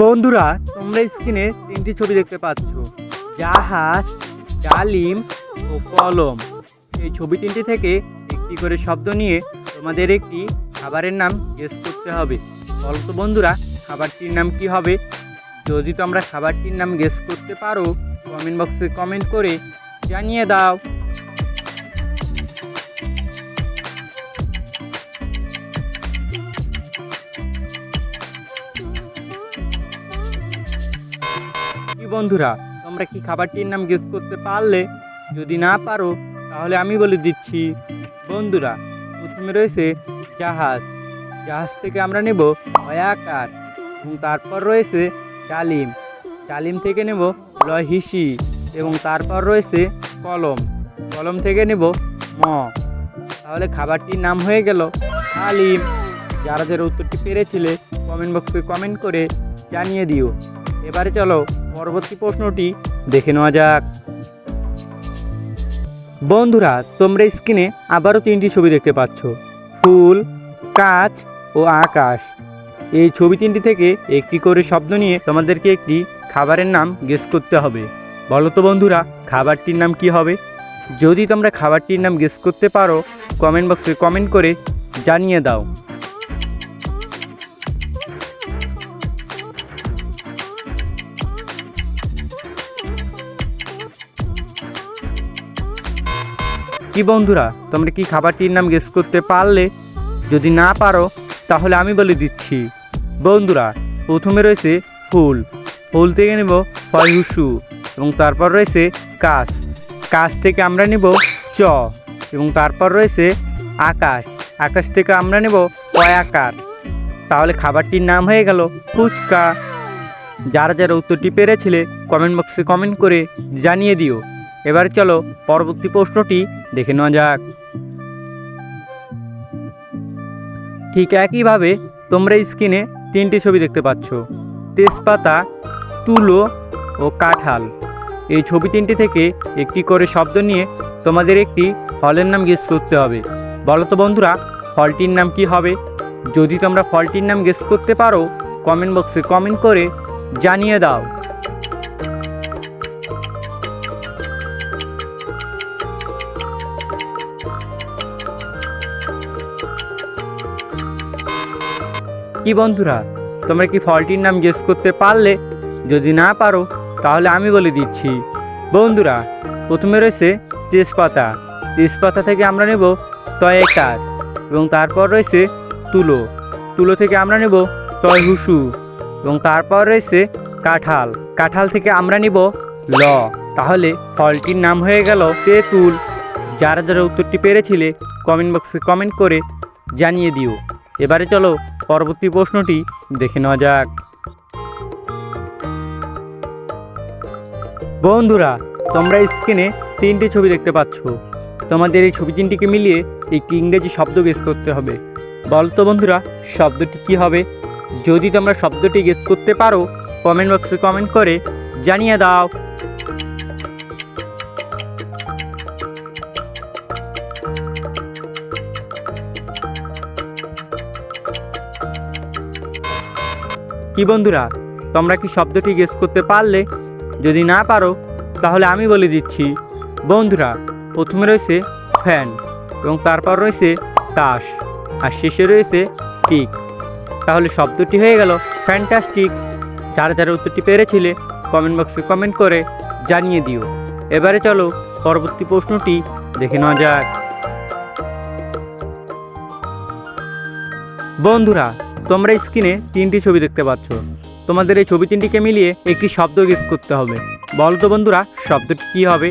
বন্ধুরা, তোমরা স্ক্রিনে তিনটি ছবি দেখতে পাচ্ছ। জাহাজ, ডালিম ও কলম। এই ছবি তিনটি থেকে একটি করে শব্দ নিয়ে তোমাদের একটি খাবারের নাম গেস করতে হবে। বলো তো বন্ধুরা, খাবারটির নাম কি হবে? যদি তোমরা খাবারটির নাম গেস করতে পারো কমেন্ট বক্সে কমেন্ট করে জানিয়ে দাও। বন্ধুরা, তোমরা কি খাবারটির নাম গেস করতে পারলে? যদি না পারো, তাহলে আমি বলে দিচ্ছি, বন্ধুরা, প্রথমে রয়েছে জাহাজ। জাহাজ থেকে আমরা নেব অয়াকার এবং তারপর রয়েছে ডালিম। ডালিম থেকে নেব লহিসি এবং তারপর রয়েছে কলম। কলম থেকে নেব ম। তাহলে খাবারটির নাম হয়ে গেল ডালিম। যারা যারা উত্তরটি পেরেছিলে কমেন্ট বক্সে কমেন্ট করে জানিয়ে দিও। এবারে চলো পরবর্তী প্রশ্নটি দেখে নেওয়া যাক। বন্ধুরা, তোমরা স্ক্রিনে আবারও তিনটি ছবি দেখতে পাচ্ছ। ফুল, কাঁচ ও আকাশ। এই ছবি তিনটি থেকে একটি করে শব্দ নিয়ে তোমাদেরকে একটি খাবারের নাম গেস করতে হবে। বলো তো বন্ধুরা, খাবারটির নাম কি হবে? যদি তোমরা খাবারটির নাম গেস করতে পারো কমেন্ট বক্সে কমেন্ট করে জানিয়ে দাও। কি বন্ধুরা, তোমরা কি খাবারটির নাম গেস করতে পারলে? যদি না পারো, তাহলে আমি বলে দিচ্ছি। বন্ধুরা, প্রথমে রয়েছে ফুল। ফুল থেকে নেব ফয়হুসু এবং তারপর রয়েছে কাশ। কাশ থেকে আমরা নেব চ এবং তারপর রয়েছে আকাশ। আকাশ থেকে আমরা নেব কয়াকার তাহলে খাবারটির নাম হয়ে গেল ফুচকা। যারা যারা উত্তরটি পেরেছিলে কমেন্ট বক্সে কমেন্ট করে জানিয়ে দিও। এবার চলো পরবর্তী প্রশ্নটি দেখে নেওয়া যাক। ঠিক একইভাবে তোমরা স্ক্রিনে তিনটি ছবি দেখতে পাচ্ছ। তেজপাতা, তুলো ও কাঁঠাল। এই ছবি তিনটি থেকে একটি করে শব্দ নিয়ে তোমাদের একটি ফলের নাম গেস করতে হবে। বলো তো বন্ধুরা ফলটির নাম কি হবে? যদি তোমরা ফলটির নাম গেস করতে পারো কমেন্ট বক্সে কমেন্ট করে জানিয়ে দাও। কি বন্ধুরা, তোমরা কি ফলটির নাম গেস করতে পারলে? যদি না পারো, তাহলে আমি বলে দিচ্ছি। বন্ধুরা, প্রথমে রয়েছে তেজপাতা। তেজপাতা থেকে আমরা নেব তয়েকার এবং তারপর রয়েছে তুলো। তুলো থেকে আমরা নেব তয় হুসু এবং তারপর রয়েছে কাঁঠাল। কাঁঠাল থেকে আমরা নিব ল। তাহলে ফলটির নাম হয়ে গেল তেঁতুল। যারা যারা উত্তরটি পেরেছিলে কমেন্ট বক্সে কমেন্ট করে জানিয়ে দিও। এবারে চলো পরবর্তী প্রশ্নটি দেখে নেওয়া যাক। বন্ধুরা, তোমরা স্ক্রিনে তিনটি ছবি দেখতে পাচ্ছ। তোমাদের এই ছবি তিনটিকে মিলিয়ে একটি ইংরেজি শব্দ গেস করতে হবে। বলতো বন্ধুরা, শব্দটি কি হবে? যদি তোমরা শব্দটি গেস করতে পারো কমেন্ট বক্সে কমেন্ট করে জানিয়ে দাও। কি বন্ধুরা, তোমরা কি শব্দটি গেস করতে পারলে? যদি না পারো, তাহলে আমি বলে দিচ্ছি। বন্ধুরা, প্রথমে রয়েছে ফ্যান এবং তারপর রয়েছে তাস। আর শেষে রয়েছে টিক তাহলে শব্দটি হয়ে গেল ফ্যান্টাস্টিক যারা যারা উত্তরটি পেরেছিলে কমেন্ট বক্সে কমেন্ট করে জানিয়ে দিও। এবারে চলো পরবর্তী প্রশ্নটি দেখে নেওয়া যাক। বন্ধুরা তোমরা স্ক্রিনে তিনটি ছবি দেখতে পাচ্ছ। তোমাদের এই ছবি তিনটিকে মিলিয়ে একটি শব্দ গেস করতে হবে। বলো তো বন্ধুরা, শব্দটি কী হবে?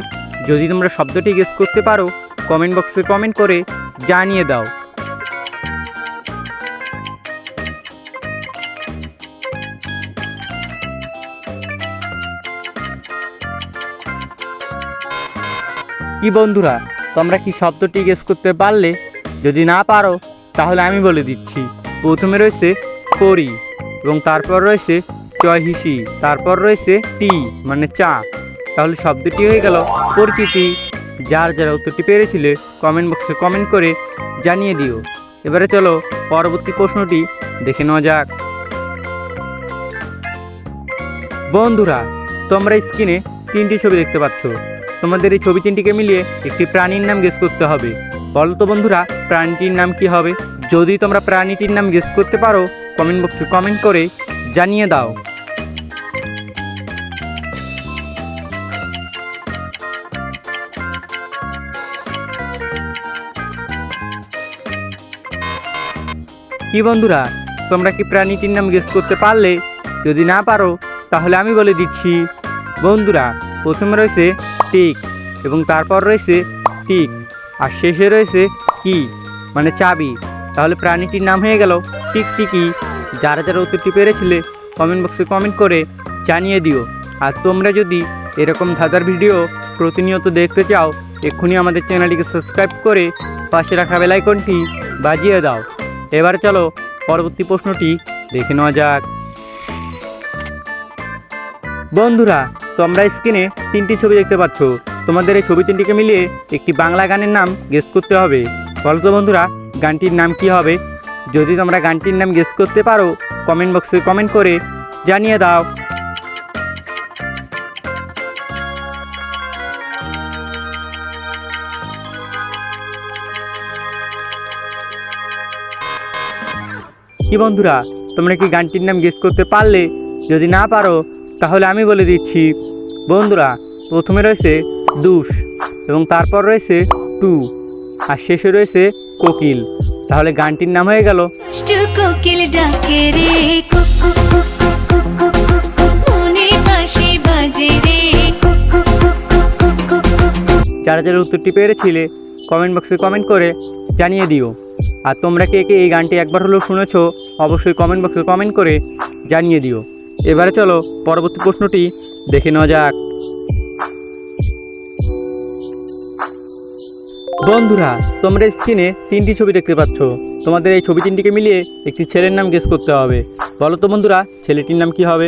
যদি তোমরা শব্দটি গেস করতে পারো কমেন্ট বক্সে কমেন্ট করে জানিয়ে দাও। কি বন্ধুরা, তোমরা কি শব্দটি গেস করতে পারলে? যদি না পারো, তাহলে আমি বলে দিচ্ছি। প্রথমে রয়েছে করি এবং তারপর রয়েছে চহিসি তারপর রয়েছে টি মানে চা। তাহলে শব্দটি হয়ে গেল প্রকৃতি যার যারা উত্তরটি পেরেছিলে কমেন্ট বক্সে কমেন্ট করে জানিয়ে দিও। এবারে চলো পরবর্তী প্রশ্নটি দেখে নেওয়া যাক। বন্ধুরা, তোমরা স্ক্রিনে তিনটি ছবি দেখতে পাচ্ছ। তোমাদের এই ছবি তিনটিকে মিলিয়ে একটি প্রাণীর নাম গেস করতে হবে। বলো তো বন্ধুরা, প্রাণীটির নাম কি হবে? যদি তোমরা প্রাণীটির নাম গেস করতে পারো কমেন্ট বক্সে কমেন্ট করে জানিয়ে দাও। কি বন্ধুরা, তোমরা কি প্রাণীটির নাম গেস করতে পারলে? যদি না পারো, তাহলে আমি বলে দিচ্ছি। বন্ধুরা, প্রথমে রয়েছে টিক এবং তারপর রয়েছে টিক। আর শেষে রয়েছে কি? মানে চাবি। তাহলে প্রাণীটির নাম হয়ে গেল টিক টিকি। যারা যারা উত্তরটি পেরেছিলে কমেন্ট বক্সে কমেন্ট করে জানিয়ে দিও। আর তোমরা যদি এরকম ধাঁধার ভিডিও প্রতিনিয়ত দেখতে চাও, এক্ষুনি আমাদের চ্যানেলটিকে সাবস্ক্রাইব করে পাশে রাখা বেলাইকনটি বাজিয়ে দাও। এবার চলো পরবর্তী প্রশ্নটি দেখে নেওয়া যাক। বন্ধুরা, তোমরা স্ক্রিনে তিনটি ছবি দেখতে পাচ্ছ। তোমাদের এই ছবি তিনটিকে মিলিয়ে একটি বাংলা গানের নাম গেস করতে হবে। বলো তো বন্ধুরা গানটির নাম কি হবে? যদি তোমরা গানটির নাম গেস করতে পারো কমেন্ট বক্সে কমেন্ট করে জানিয়ে দাও। কি বন্ধুরা, তোমরা কি গানটির নাম গেস করতে পারলে? যদি না পারো, তাহলে আমি বলে দিচ্ছি। বন্ধুরা, প্রথমে রয়েছে দুশ এবং তারপর রয়েছে টু। আর শেষে রয়েছে কোকিল তাহলে গানটির নাম হয়ে গেল কোকিল ডাকে রে যারা যারা উত্তরটি পেরেছিলে কমেন্ট বক্সে কমেন্ট করে জানিয়ে দিও আর তোমরা কে কে এই গানটি একবার হলেও শুনেছ অবশ্যই কমেন্ট বক্সে কমেন্ট করে জানিয়ে দিও এবারে চলো পরবর্তী প্রশ্নটি দেখে নেওয়া যাক বন্ধুরা, তোমরা স্ক্রিনে তিনটি ছবি দেখতে পাচ্ছ। তোমাদের এই ছবি তিনটিকে মিলিয়ে একটি ছেলের নাম গেস করতে হবে। বলো তো বন্ধুরা, ছেলেটির নাম কি হবে?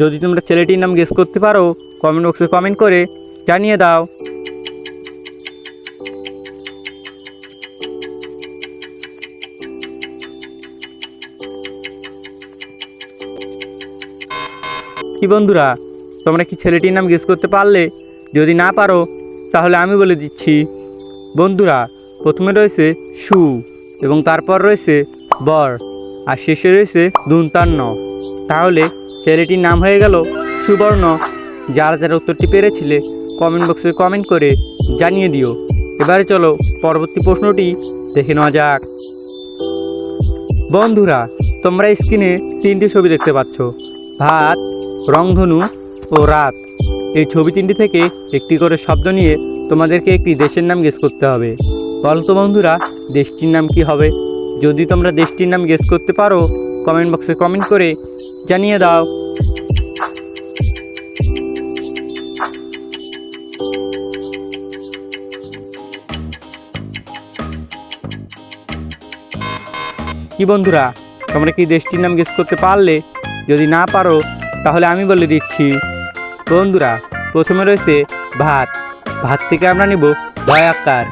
যদি তোমরা ছেলেটির নাম গেস করতে পারো কমেন্ট বক্সে কমেন্ট করে জানিয়ে দাও। কি বন্ধুরা, তোমরা কি ছেলেটির নাম গেস করতে পারলে? যদি না পারো, তাহলে আমি বলে দিচ্ছি। বন্ধুরা, প্রথমে রয়েছে সু এবং তারপর রয়েছে বর, আর শেষে রয়েছে দুন্তান্ন। তাহলে ছেলেটির নাম হয়ে গেল সুবর্ণ। যারা যারা উত্তরটি পেরেছিলে কমেন্ট বক্সে কমেন্ট করে জানিয়ে দিও। এবারে চলো পরবর্তী প্রশ্নটি দেখে নেওয়া যাক। বন্ধুরা, তোমরা স্ক্রিনে তিনটি ছবি দেখতে পাচ্ছ। ভাত, রংধনু ও রাত। এই ছবি তিনটি থেকে একটি করে শব্দ নিয়ে তোমাদেরকে একটি দেশের নাম গেস করতে হবে। বলো তো বন্ধুরা, দেশটির নাম কি হবে? যদি তোমরা দেশটির নাম গেস করতে পারো কমেন্ট বক্সে কমেন্ট করে জানিয়ে দাও। কি বন্ধুরা, তোমরা কি দেশটির নাম গেস করতে পারলে? যদি না পারো, তাহলে আমি বলে দিচ্ছি। বন্ধুরা, প্রথমে রয়েছে ভাত ভাত থেকে আমরা নেব ভয়াকার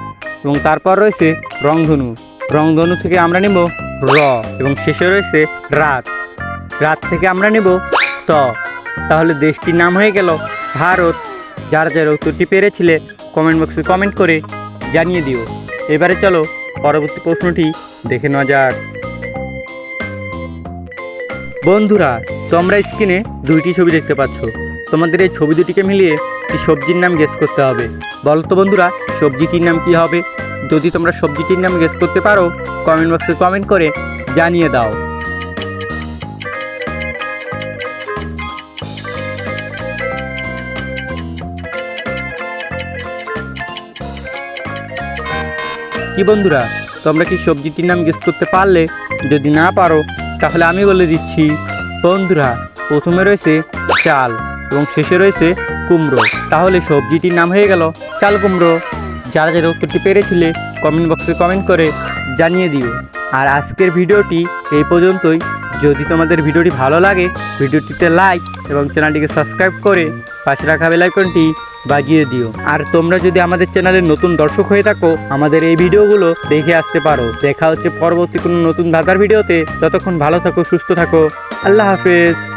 এবং তারপর রয়েছে রংধনু। রংধনু থেকে আমরা নেব র এবং শেষে রয়েছে রাত। রাত থেকে আমরা নেব ত। তাহলে দেশটির নাম হয়ে গেল ভারত। যারা যারা উত্তরটি পেরেছিলে কমেন্ট বক্সে কমেন্ট করে জানিয়ে দিও। এবারে চলো পরবর্তী প্রশ্নটি দেখে নেওয়া যাক। বন্ধুরা, তোমরা স্ক্রিনে দুইটি ছবি দেখতে পাচ্ছ। তোমাদের এই ছবি দুটিকে মিলিয়ে একটি সবজির নাম গেস করতে হবে। বলো তো বন্ধুরা, সবজিটির নাম কি হবে? যদি তোমরা সবজিটির নাম গেস করতে পারো কমেন্ট বক্সে কমেন্ট করে জানিয়ে দাও। কি বন্ধুরা, তোমরা কি সবজিটির নাম গেস করতে পারলে? যদি না পারো, তাহলে আমি বলে দিচ্ছি, বন্ধুরা, প্রথমে রয়েছে চাল। এবং শেষে রয়েছে কুমড়ো। তাহলে সবজিটির নাম হয়ে গেল চাল কুমড়ো। যারা যারা উত্তরটি পেরেছিলে কমেন্ট বক্সে কমেন্ট করে জানিয়ে দিও। আর আজকের ভিডিওটি এই পর্যন্তই। যদি তোমাদের ভিডিওটি ভালো লাগে, ভিডিওটিতে লাইক এবং চ্যানেলটিকে সাবস্ক্রাইব করে পাশে রাখা বেলাইকনটি বাজিয়ে দিও। আর তোমরা যদি আমাদের চ্যানেলের নতুন দর্শক হয়ে থাকো, আমাদের এই ভিডিওগুলো দেখে আসতে পারো। দেখা হচ্ছে পরবর্তী কোনো নতুন ধাঁধার ভিডিওতে। ততক্ষণ ভালো থাকো, সুস্থ থাকো। আল্লাহ হাফেজ।